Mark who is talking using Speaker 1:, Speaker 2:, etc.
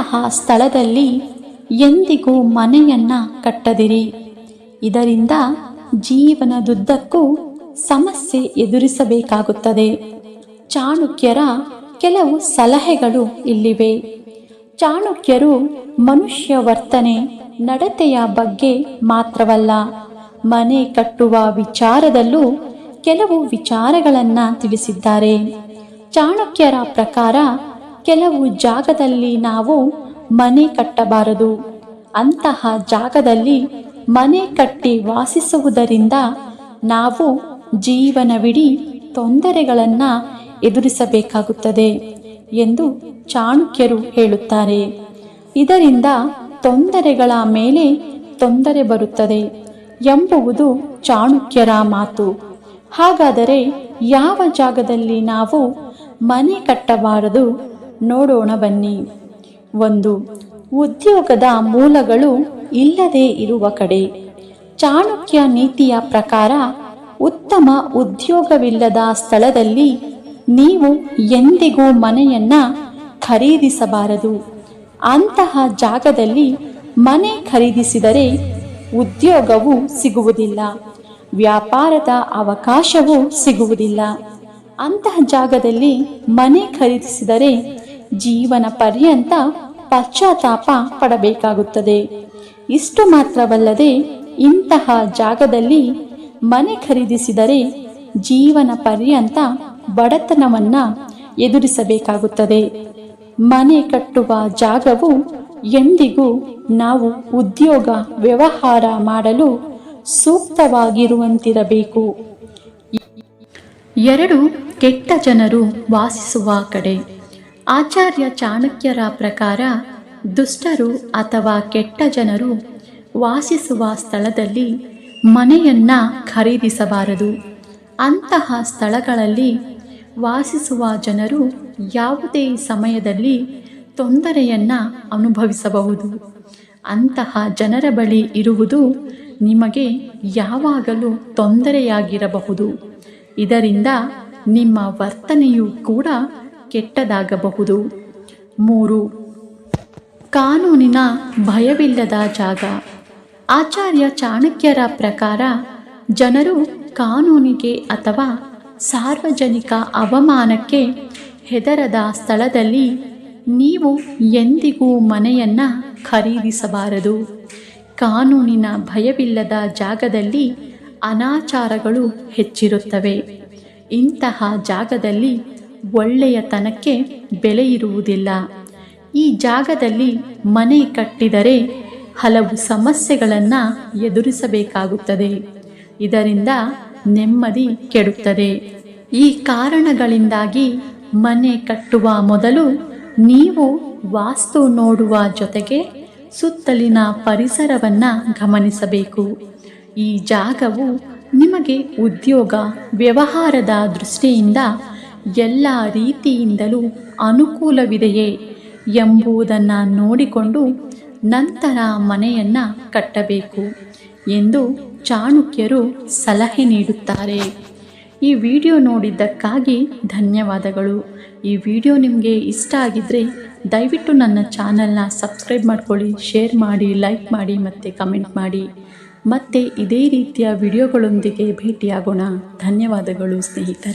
Speaker 1: ಅಂತಹ ಸ್ಥಳದಲ್ಲಿ ಎಂದಿಗೂ ಮನೆಯನ್ನ ಕಟ್ಟದಿರಿ. ಇದರಿಂದ ಜೀವನದುದ್ದಕ್ಕೂ ಸಮಸ್ಯೆ ಎದುರಿಸಬೇಕಾಗುತ್ತದೆ. ಚಾಣಕ್ಯರ ಕೆಲವು ಸಲಹೆಗಳು ಇಲ್ಲಿವೆ. ಚಾಣಕ್ಯರು ಮನುಷ್ಯ ವರ್ತನೆ, ನಡತೆಯ ಬಗ್ಗೆ ಮಾತ್ರವಲ್ಲ, ಮನೆ ಕಟ್ಟುವ ವಿಚಾರದಲ್ಲೂ ಕೆಲವು ವಿಚಾರಗಳನ್ನು ತಿಳಿಸಿದ್ದಾರೆ. ಚಾಣಕ್ಯರ ಪ್ರಕಾರ ಕೆಲವು ಜಾಗದಲ್ಲಿ ನಾವು ಮನೆ ಕಟ್ಟಬಾರದು. ಅಂತಹ ಜಾಗದಲ್ಲಿ ಮನೆ ಕಟ್ಟಿ ವಾಸಿಸುವುದರಿಂದ ನಾವು ಜೀವನವಿಡೀ ತೊಂದರೆಗಳನ್ನು ಎದುರಿಸಬೇಕಾಗುತ್ತದೆ ಎಂದು ಚಾಣಕ್ಯರು ಹೇಳುತ್ತಾರೆ. ಇದರಿಂದ ತೊಂದರೆಗಳ ಮೇಲೆ ತೊಂದರೆ ಬರುತ್ತದೆ ಎಂಬುವುದು ಚಾಣಕ್ಯರ ಮಾತು. ಹಾಗಾದರೆ ಯಾವ ಜಾಗದಲ್ಲಿ ನಾವು ಮನೆ ಕಟ್ಟಬಾರದು? ನೋಡೋಣ ಬನ್ನಿ. ಒಂದು, ಉದ್ಯೋಗದ ಮೂಲಗಳು ಇಲ್ಲದೆ ಇರುವ ಕಡೆ. ಚಾಣಕ್ಯ ನೀತಿಯ ಪ್ರಕಾರ ಉತ್ತಮ ಉದ್ಯೋಗವಿಲ್ಲದ ಸ್ಥಳದಲ್ಲಿ ನೀವು ಎಂದಿಗೂ ಮನೆಯನ್ನ ಖರೀದಿಸಬಾರದು. ಅಂತಹ ಜಾಗದಲ್ಲಿ ಮನೆ ಖರೀದಿಸಿದರೆ ಉದ್ಯೋಗವು ಸಿಗುವುದಿಲ್ಲ. ವ್ಯಾಪಾರದ ಅವಕಾಶವೂ ಸಿಗುವುದಿಲ್ಲ. ಅಂತಹ ಜಾಗದಲ್ಲಿ ಮನೆ ಖರೀದಿಸಿದರೆ ಜೀವನ ಪರ್ಯಂತ ಪಶ್ಚಾತ್ತಾಪ ಪಡಬೇಕಾಗುತ್ತದೆ. ಇಷ್ಟು ಮಾತ್ರವಲ್ಲದೆ ಇಂತಹ ಜಾಗದಲ್ಲಿ ಮನೆ ಖರೀದಿಸಿದರೆ ಜೀವನ ಪರ್ಯಂತ ಬಡತನವನ್ನ ಎದುರಿಸಬೇಕಾಗುತ್ತದೆ. ಮನೆ ಕಟ್ಟುವ ಜಾಗವು ಎಂದಿಗೂ ನಾವು ಉದ್ಯೋಗ, ವ್ಯವಹಾರ ಮಾಡಲು ಸೂಕ್ತವಾಗಿರುವಂತಿರಬೇಕು. ಎರಡು ಕೆಟ್ಟ ಜನರು ವಾಸಿಸುವ ಕಡೆ. ಆಚಾರ್ಯ ಚಾಣಕ್ಯರ ಪ್ರಕಾರ ದುಷ್ಟರು ಅಥವಾ ಕೆಟ್ಟ ಜನರು ವಾಸಿಸುವ ಸ್ಥಳದಲ್ಲಿ ಮನೆಯನ್ನ ಖರೀದಿಸಬಾರದು. ಅಂತಹ ಸ್ಥಳಗಳಲ್ಲಿ ವಾಸಿಸುವ ಜನರು ಯಾವುದೇ ಸಮಯದಲ್ಲಿ ತೊಂದರೆಯನ್ನು ಅನುಭವಿಸಬಹುದು. ಅಂತಹ ಜನರ ಬಳಿ ಇರುವುದು ನಿಮಗೆ ಯಾವಾಗಲೂ ತೊಂದರೆಯಾಗಿರಬಹುದು. ಇದರಿಂದ ನಿಮ್ಮ ವರ್ತನೆಯು ಕೂಡ ಕೆಟ್ಟದಾಗಬಹುದು. ಮೂರು, ಕಾನೂನಿನ ಭಯವಿಲ್ಲದ ಜಾಗ. ಆಚಾರ್ಯ ಚಾಣಕ್ಯರ ಪ್ರಕಾರ ಜನರು ಕಾನೂನಿಗೆ ಅಥವಾ ಸಾರ್ವಜನಿಕ ಅವಮಾನಕ್ಕೆ ಹೆದರದ ಸ್ಥಳದಲ್ಲಿ ನೀವು ಎಂದಿಗೂ ಮನೆಯನ್ನ ಖರೀದಿಸಬಾರದು. ಕಾನೂನಿನ ಭಯವಿಲ್ಲದ ಜಾಗದಲ್ಲಿ ಅನಾಚಾರಗಳು ಹೆಚ್ಚಿರುತ್ತವೆ. ಇಂತಹ ಜಾಗದಲ್ಲಿ ಒಳ್ಳೆಯತನಕ್ಕೆ ಬೆಲೆ ಇರುವುದಿಲ್ಲ ಈ ಜಾಗದಲ್ಲಿ ಮನೆ ಕಟ್ಟಿದರೆ ಹಲವು ಸಮಸ್ಯೆಗಳನ್ನು ಎದುರಿಸಬೇಕಾಗುತ್ತದೆ. ಇದರಿಂದ ನೆಮ್ಮದಿ ಕೆಡುತ್ತದೆ. ಈ ಕಾರಣಗಳಿಂದಾಗಿ ಮನೆ ಕಟ್ಟುವ ಮೊದಲು ನೀವು ವಾಸ್ತು ನೋಡುವ ಜೊತೆಗೆ ಸುತ್ತಲಿನ ಪರಿಸರವನ್ನು ಗಮನಿಸಬೇಕು. ಈ ಜಾಗವು ನಿಮಗೆ ಉದ್ಯೋಗ, ವ್ಯವಹಾರದ ದೃಷ್ಟಿಯಿಂದ ಎಲ್ಲ ರೀತಿಯಿಂದಲೂ ಅನುಕೂಲವಿದೆಯೇ ಎಂಬುದನ್ನು ನೋಡಿಕೊಂಡು ನಂತರ ಮನೆಯನ್ನ ಕಟ್ಟಬೇಕು ಎಂದು ಚಾಣಕ್ಯರು ಸಲಹೆ ನೀಡುತ್ತಾರೆ. ಈ ವಿಡಿಯೋ ನೋಡಿದ್ದಕ್ಕಾಗಿ ಧನ್ಯವಾದಗಳು. ಈ ವಿಡಿಯೋ ನಿಮಗೆ ಇಷ್ಟ ಆಗಿದ್ದರೆ ದಯವಿಟ್ಟು ನನ್ನ ಚಾನಲ್ನ ಸಬ್ಸ್ಕ್ರೈಬ್ ಮಾಡ್ಕೊಳ್ಳಿ, ಶೇರ್ ಮಾಡಿ, ಲೈಕ್ ಮಾಡಿ ಮತ್ತು ಕಮೆಂಟ್ ಮಾಡಿ. ಮತ್ತೆ ಇದೇ ರೀತಿಯ ವಿಡಿಯೋಗಳೊಂದಿಗೆ ಭೇಟಿಯಾಗೋಣ. ಧನ್ಯವಾದಗಳು ಸ್ನೇಹಿತರೆ.